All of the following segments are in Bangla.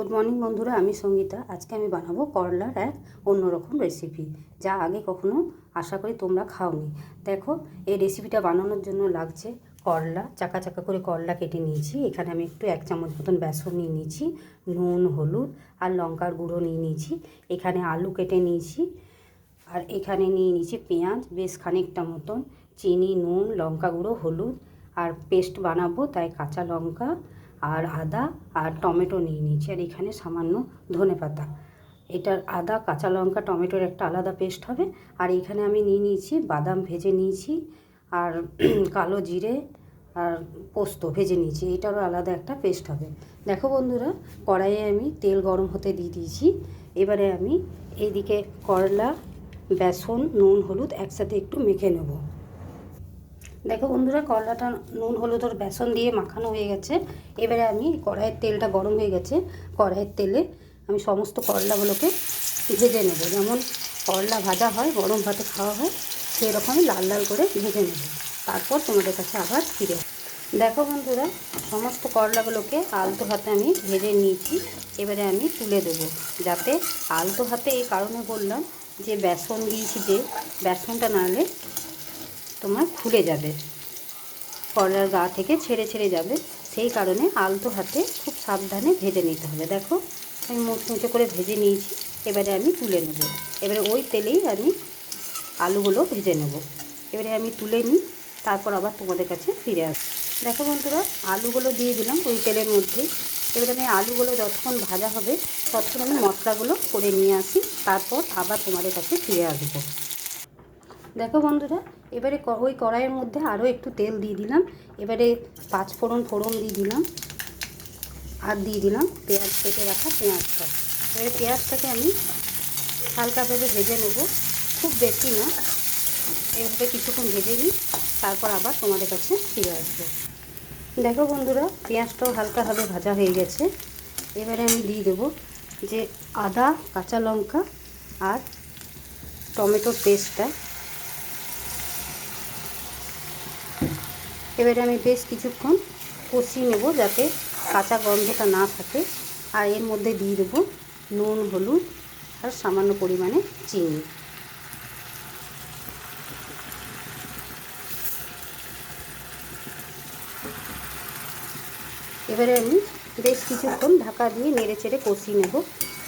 গুড মর্নিং বন্ধুরা। আমি সঙ্গীতা। আজকে আমি বানাবো করলার এক অন্যরকম রেসিপি যা আগে কখনো আশা করি তোমরা খাওনি। দেখো, এই রেসিপিটা বানানোর জন্য লাগছে করলা। চাকা চাকা করে করলা কেটে নিয়েছি। এখানে আমি একটু এক চামচ মতন বেসন নিয়ে নিয়েছি, নুন, হলুদ আর লঙ্কার গুঁড়ো নিয়ে নিয়েছি। এখানে আলু কেটে নিয়েছি আর এখানে নিয়ে নিয়েছি পেঁয়াজ, বেশ খানিকটা মতন। চিনি, নুন, লঙ্কা গুঁড়ো, হলুদ আর পেস্ট বানাবো, তাই কাঁচা লঙ্কা আর আদা আর টমেটো নিয়ে নিয়েছি। আর এখানে সামান্য ধনে পাতা। এটার আদা, কাঁচা লঙ্কা, টমেটোর একটা আলাদা পেস্ট হবে। আর এখানে আমি নিয়ে নিয়েছি, বাদাম ভেজে নিয়েছি আর কালো জিরে আর পোস্ত ভেজে নিয়েছি। এটারও আলাদা একটা পেস্ট হবে। দেখো বন্ধুরা, কড়াইয়ে আমি তেল গরম হতে দিয়ে দিয়েছি। এবারে আমি এইদিকে করলা, বেসন, নুন, হলুদ একসাথে একটু মেখে নেব। দেখো বন্ধুরা, করলাটা নুন, হলুদ আর বেসন দিয়ে মাখানো হয়ে গেছে। এবারে আমি কড়াইয়ের তেলটা গরম হয়ে গেছে। কড়াইয়ের তেলে আমি সমস্ত করলাগুলোকে ভেজে নেব। যেমন করলা ভাজা হয়, গরম ভাতে খাওয়া হয় সেই রকমই লাল লাল করে ভেজে নেব। তারপর তোমাদের কাছে আবার ফিরে দেখো বন্ধুরা, সমস্ত করলাগুলোকে আলতো হাতে আমি ভেজে নিয়েছি। এবারে আমি তুলে দেবো। যাতে আলতো হাতে এই কারণে বললাম যে, বেসন দিয়েছি যে, বেসনটা নাহলে তোমার খুলে যাবে। করলার গা থেকে ছেড়ে ছেড়ে যাবে। সেই কারণে আলতো হাতে খুব সাবধানে ভেজে নিতে হবে। দেখো, আমি মুচমুচে করে ভেজে নিয়েছি। এবারে আমি তুলে নেব। এবারে ওই তেলেই আমি আলুগুলো ভেজে নেব। এবারে আমি তুলে নিই, তারপর আবার তোমাদের কাছে ফিরে আসব দেখো বন্ধুরা, আলুগুলো দিয়ে দিলাম ওই তেলের মধ্যে। এবারে আমি আলুগুলো যতক্ষণ ভাজা হবে, ততক্ষণ আমি মশলাগুলো করে নিয়ে আসি। তারপর আবার তোমাদের কাছে ফিরে আসব। দেখো বন্ধুরা এবারে ওই কড়াইয়ের মধ্যে আরও একটু তেল দিয়ে দিলাম। এবারে পাঁচ ফোড়ন ফোড়ন দিয়ে দিলাম। আর দিয়ে দিলাম পেঁয়াজ কেটে রাখা পেঁয়াজটা। এবারে পেঁয়াজটাকে আমি হালকাভাবে ভেজে নেব। খুব বেশি না এইভাবে কিছুক্ষণ ভেজে নিই, তারপর আবার তোমাদের কাছে ফিরে আসব। দেখো বন্ধুরা, পেঁয়াজটাও হালকাভাবে ভাজা হয়ে গেছে। এবারে আমি দিয়ে দেবো যে আদা, কাঁচা লঙ্কা আর টমেটোর পেস্টটা। এবারে আমি বেশ কিছুক্ষণ কষিয়ে নেব যাতে কাঁচা গন্ধটা না থাকে। আর এর মধ্যে দিয়ে দেবো নুন, হলুদ আর সামান্য পরিমাণে চিনি। এবারে আমি বেশ কিছুক্ষণ ঢাকা দিয়ে নেড়ে চেড়ে কষিয়ে নেব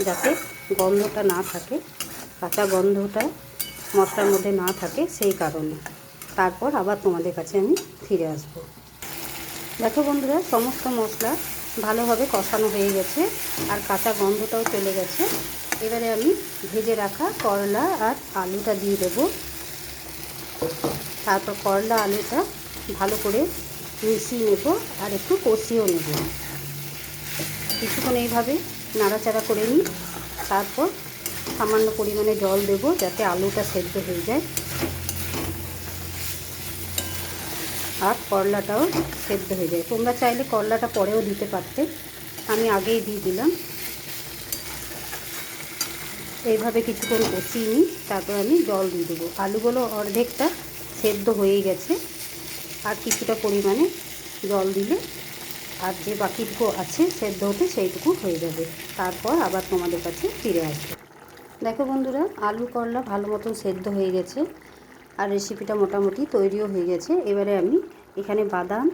যাতে গন্ধটা না থাকে, কাঁচা গন্ধটা মশলার মধ্যে না থাকে সেই কারণে। তারপর আবার তোমাদের কাছে আমি ফিরে আসব। দেখো বন্ধুরা, সমস্ত মশলা ভালোভাবে কষানো হয়ে গেছে আর কাঁচা গন্ধটাও চলে গেছে। এবারে আমি ভেজে রাখা করলা আর আলুটা দিয়ে দেব। তারপর করলা আলুটা ভালো করে মিশিয়ে নেব আর একটু কষিয়েও নেব। কিছুক্ষণ এইভাবে নাড়াচাড়া করে নিই। তারপর সামান্য পরিমাণে জল দেব যাতে আলুটা সেদ্ধ হয়ে যায়। আর করলাটাও সেদ্ধ হয়ে যায়। তোমরা চাইলে করলাটা পরেও দিতে পারতে। আমি আগেই দিয়ে দিলাম। এইভাবে কিছুক্ষণ কষিয়ে নিই, তারপর আমি জল দিয়ে দেবো। আলুগুলো অর্ধেকটা সেদ্ধ হয়ে গেছে। আর কিছুটা পরিমাণে জল দিলে আর যে বাকিটুকু আছে সেদ্ধ হতে সেইটুকু হয়ে যাবে। তারপর আবার তোমাদের কাছে ফিরে আসবে। দেখো বন্ধুরা, আলু করলা ভালো মতন সেদ্ধ হয়ে গেছে। আর রেসিপিটা মোটামুটি তৈরিও হয়ে গেছে। এবারে আমি এখানে বাদাম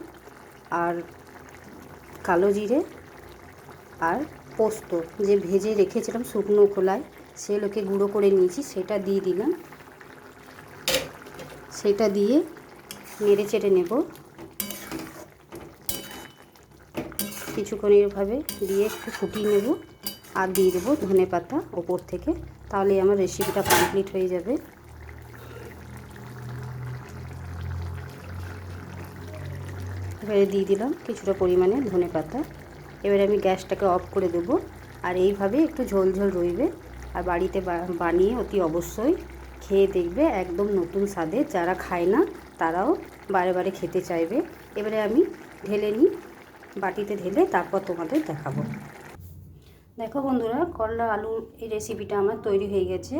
আর কালো জিরে আর পোস্ত যে ভেজে রেখেছিলাম শুকনো খোলায় সেগুলোকে গুঁড়ো করে নিয়েছি, সেটা দিয়ে দিলাম। সেটা দিয়ে নেড়ে চেড়ে নেব। কিছুক্ষণ এভাবে দিয়ে একটু ফুটিয়ে নেব আর দিয়ে দেবো ধনে পাতা ওপর থেকে। তাহলে আমার রেসিপিটা কমপ্লিট হয়ে যাবে। এবারে দিয়ে দিলাম কিছুটা পরিমাণে ধনে পাতা। এবারে আমি গ্যাসটাকে অফ করে দেবো আর এইভাবে একটু ঝোল ঝোল রইবে। আর বাড়িতে বানিয়ে অতি অবশ্যই খেয়ে দেখবে একদম নতুন স্বাদে। যারা খায় না, তারাও বারে বারে খেতে চাইবে। এবারে আমি ঢেলে নিই, বাটিতে ঢেলে তারপর তোমাদের দেখাবো। দেখো বন্ধুরা, করলা, আলুর এই রেসিপিটা আমার তৈরি হয়ে গেছে।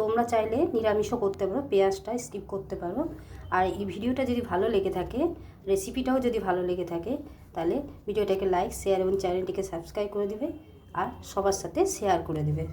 তোমরা চাইলে নিরামিষও করতে পারো, পেঁয়াজটা স্কিপ করতে পারো। আর এই ভিডিওটা যদি ভালো লেগে থাকে রেসিপিটাও যদি ভালো লেগে থাকে, তাহলে ভিডিওটাকে লাইক শেয়ার এবং চ্যানেলটিকে সাবস্ক্রাইব করে দিবে আর সবার সাথে শেয়ার করে দেবে।